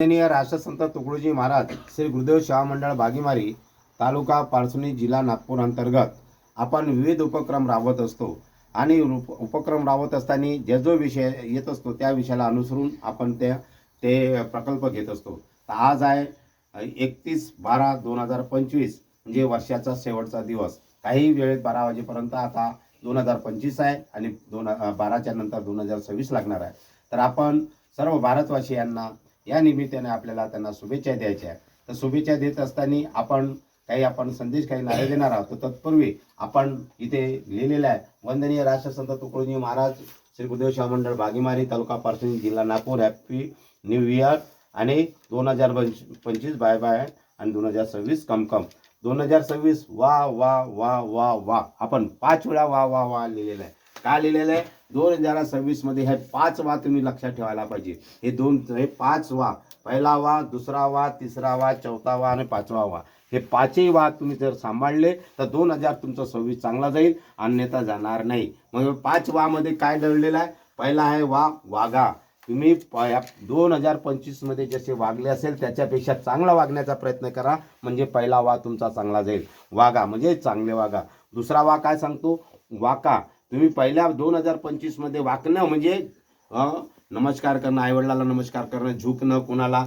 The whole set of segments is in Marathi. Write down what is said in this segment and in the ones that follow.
माननीय राष्ट्रसंत तुकडोजी महाराज श्री गुरुदेव शाह मंडळ बागीमारी तालुका पारसुनी जिल्हा नागपूर अंतर्गत आपण विविध उपक्रम राबवत असतो आणि उप- उपक्रम राबवत असताना जे जो विषय येत असतो त्या विषयाला अनुसरून आपण ते ते प्रकल्प घेत असतो. तर आज आहे एकतीस बारा दोन हजार पंचवीस म्हणजे वर्षाचा शेवटचा दिवस. काही वेळेत बारा वाजेपर्यंत आता दोन हजार पंचवीस आहे आणि दोन बाराच्या नंतर दोन हजार सव्वीस लागणार आहे. तर आपण सर्व भारतवासियांना या निमित्ताने आपल्याला त्यांना शुभेच्छा द्यायच्या आहे तर शुभेच्छा देत असताना आपण काही आपण संदेश काही नारे देणार आहोत. तर तत्पूर्वी आपण इथे लिहिलेलं आहे वंदनीय राष्ट्रसंत तुकडोजी महाराज श्री गुरुदेव सेवा मंडळ बागीमारी तालुका पारसणी जिल्हा नागपूर हॅपी न्यू इयर आणि दोन हजार पंचवीस बाय बाय आणि दोन हजार सव्वीस कम कम. दोन हजार सव्वीस वा वा वा वा वा. आपण पाच वेळा वा वा वा लिहिलेलं आहे. काय लिहिलेलं आहे? दोन हजार सव्वीसमध्ये हे पाच वा तुम्ही लक्षात ठेवायला पाहिजे. हे दोन हे पाच वा पहिला वा दुसरा वा तिसरा वा चौथा वा आणि पाचवा वा. हे पाचही वा तुम्ही जर सांभाळले तर दोन हजार तुमचं सव्वीस चांगला जाईल अन्यथा जाणार नाही. मग पाच वामध्ये काय दडलेलं आहे? पहिला आहे वा वागा तुम्ही दोन हजार पंचवीसमध्ये जसे वागले असेल त्याच्यापेक्षा चांगला वागण्याचा प्रयत्न करा म्हणजे पहिला वा तुमचा चांगला जाईल. वागा म्हणजे चांगले वागा दुसरा वा काय सांगतो? वाका. तुम्ही पहिल्या दोन हजार पंचवीसमध्ये वाकणं म्हणजे नमस्कार करणं आईवडिलाला नमस्कार करणं झुकणं कुणाला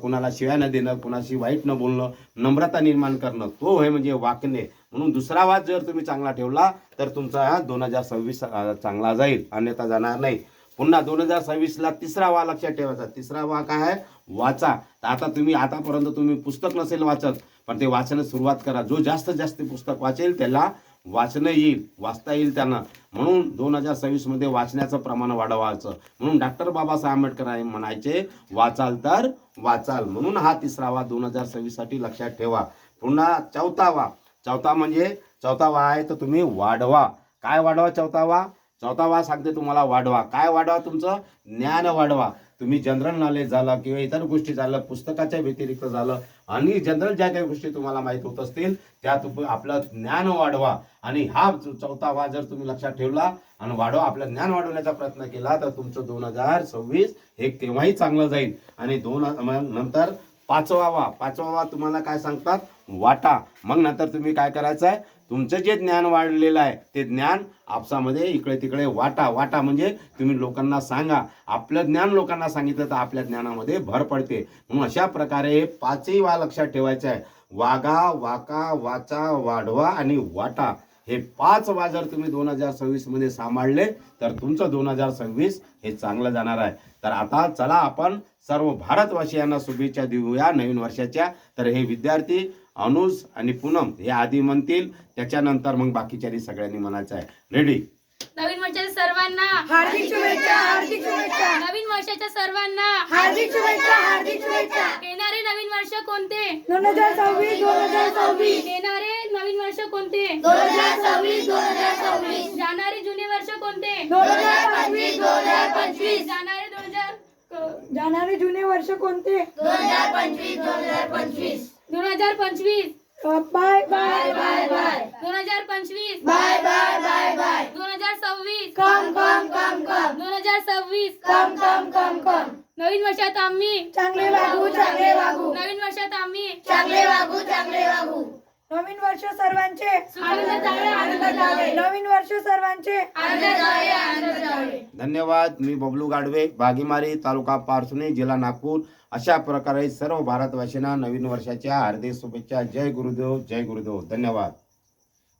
कुणाला शिव्या न देणं कुणाशी वाईट न बोलणं नम्रता निर्माण करणं तो आहे म्हणजे वाकणे. म्हणून दुसरा वाद जर तुम्ही चांगला ठेवला तर तुमचा दोन हजार सव्वीस चांगला जाईल अन्यथा जाणार नाही. पुन्हा दोन हजार सव्वीसला तिसरा वा लक्षात ठेवायचा. तिसरा वा काय आहे? वाचा. तर आता तुम्ही आतापर्यंत तुम्ही पुस्तक नसेल वाचत पण ते वाचणं सुरुवात करा. जो जास्त जास्त पुस्तक वाचेल त्याला वाचणं येईल वाचता येईल त्यांना. म्हणून दोन हजार सव्वीसमध्ये वाचण्याचं प्रमाण वाढवायचं. म्हणून डॉक्टर बाबासाहेब आंबेडकर आहे म्हणायचे वाचाल तर वाचाल. म्हणून हा तिसरा वा दोन हजार सव्वीससाठी लक्षात ठेवा. पुन्हा चौथावा. चौथा म्हणजे चौथावा आहे तर तुम्ही वाढवा. काय वाढवा चौथावा? चौथा वा सांगते तुम्हाला वाढवा. काय वाढवा तुमचं? ज्ञान वाढवा. तुम्ही जनरल नॉलेज झालं किंवा इतर गोष्टी झालं पुस्तकाच्या व्यतिरिक्त झालं आणि जनरल ज्या काही गोष्टी तुम्हाला माहीत होत असतील त्या तुम्ही आपलं ज्ञान वाढवा. आणि हा चौथा वा जर तुम्ही लक्षात ठेवला आणि वाढवा आपलं ज्ञान वाढवण्याचा प्रयत्न केला तर तुमचं दोन हजार सव्वीस हे केव्हाही चांगलं जाईल. आणि दोन मग नंतर पाचवा वा पाचवा वा तुम्हाला काय सांगतात? वाटा. मग नंतर तुम्ही काय करायचं आहे तुमचं जे ज्ञान वाढलेलं आहे ते ज्ञान आपसामध्ये इकडे तिकडे वाटा वाटा म्हणजे तुम्ही लोकांना सांगा. आपलं ज्ञान लोकांना सांगितलं तर आपल्या ज्ञानामध्ये भर पडते. म्हणून अशा प्रकारे हे पाचही वा लक्षात ठेवायचं आहे. वागा वाका वाचा वाढवा आणि वाटा. हे पाच वा जर तुम्ही दोन हजार सव्वीसमध्ये सांभाळले तर तुमचं दोन हजार सव्वीस हे चांगलं जाणार आहे. तर आता चला आपण सर्व भारतवासियांना शुभेच्छा देऊया नवीन वर्षाच्या. तर हे विद्यार्थी अनुज आणि पूनम हे आधी म्हणतील त्याच्यानंतर मग बाकीच्या सगळ्यांनी म्हणायचं आहे. रेडी नवीन वर्षाच्या सर्वांना हार्दिक शुभेच्छा हार्दिक शुभेच्छा. नवीन वर्षाच्या सर्वांना हार्दिक शुभेच्छा हार्दिक शुभेच्छा. येणारे नवीन वर्ष कोणते? दोन हजार सव्वीस दोन हजार सव्वीस. येणारे नवीन वर्ष कोणते? दोन हजार सव्वीस दोन हजार सव्वीस. जाणारे जुने वर्ष कोणते? दोन हजार पंचवीस दोन हजार पंचवीस. जाणारे दोन हजार जाणारे जुने वर्ष कोणते? दोन हजार पंचवीस दोन हजार पंचवीस. दोन हजार पंचवीस. Bye bye. बाय बाय दोन हजार पंचवीस. Bye bye bye bye. दोन हजार सव्वीस. कम कम कम कम. दोन हजार सव्वीस. कम कम कम कम. नवीन वर्षात आम्ही. चांगले वागू चांगले वागू. नवीन वर्षात आम्ही. चांगले वागू चांगले वागू. नवीन वर्ष सर्वांचे. जावे. नवीन वर्ष सर्वांचे. धन्यवाद. मी बबलू गाडवे बागीमारी तालुका पारसुणे जिल्हा नागपूर. अशा प्रकारे सर्व भारतवासींना नवीन वर्षाच्या हार्दिक शुभेच्छा. जय गुरुदेव जय गुरुदेव. धन्यवाद.